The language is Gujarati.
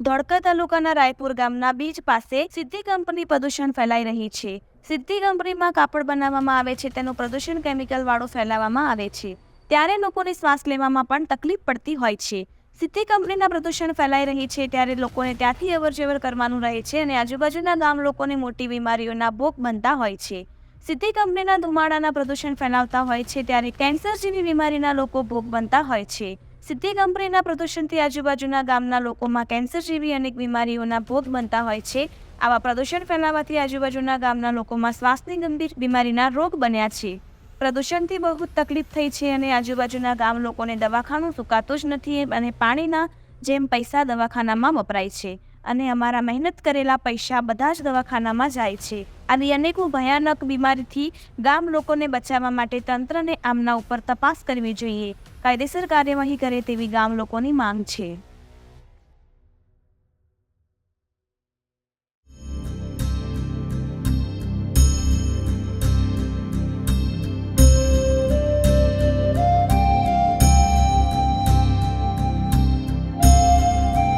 ધોળકા તાલુકાના રાયપુર ગામના બીચ પાસે સિદ્ધિ કંપની પ્રદૂષણ ફેલાઈ રહી છે. સિદ્ધિ કંપનીમાં કાપડ બનાવવામાં આવે છે, તેનું પ્રદૂષણ કેમિકલ વાળું ફેલાવવામાં આવે છે. ત્યારે લોકોને શ્વાસ લેવામાં પણ તકલીફ પડતી હોય છે. સિદ્ધિ કંપનીના પ્રદૂષણ ફેલાઈ રહી છે ત્યારે લોકોને ત્યાંથી અવરજવર કરવાનું રહે છે અને આજુબાજુના ગામ લોકોને મોટી બીમારીઓના ભોગ બનતા હોય છે. સિદ્ધિ કંપનીના ધુમાડાના પ્રદૂષણ ફેલાવતા હોય છે ત્યારે કેન્સર જેવી બીમારીના લોકો ભોગ બનતા હોય છે. સિદ્ધિ કંપનીના પ્રદૂષણથી આજુબાજુના ગામના લોકોમાં કેન્સર જેવી અનેક બીમારીઓના ભોગ બનતા હોય છે. આવા પ્રદૂષણ ફેલાવાથી આજુબાજુના ગામના લોકોમાં શ્વાસની ગંભીર બીમારીના રોગ બન્યા છે. પ્રદૂષણથી બહુ તકલીફ થઈ છે અને આજુબાજુના ગામ લોકોને દવાખાનું સુકાતું જ નથી અને પાણીના જેમ પૈસા દવાખાનામાં વપરાય છે. અને અમારા મહેનત કરેલા પૈસા બધા જ દવાખાનામાં જાય છે. આવી અનેકો ભયાનક બીમારીથી ગામ લોકોને બચાવવા માટે તંત્રને આમના ઉપર તપાસ કરવી જોઈએ. કાયદેસર કાર્યવાહી કરે તેવી ગામ લોકોની માંગ છે.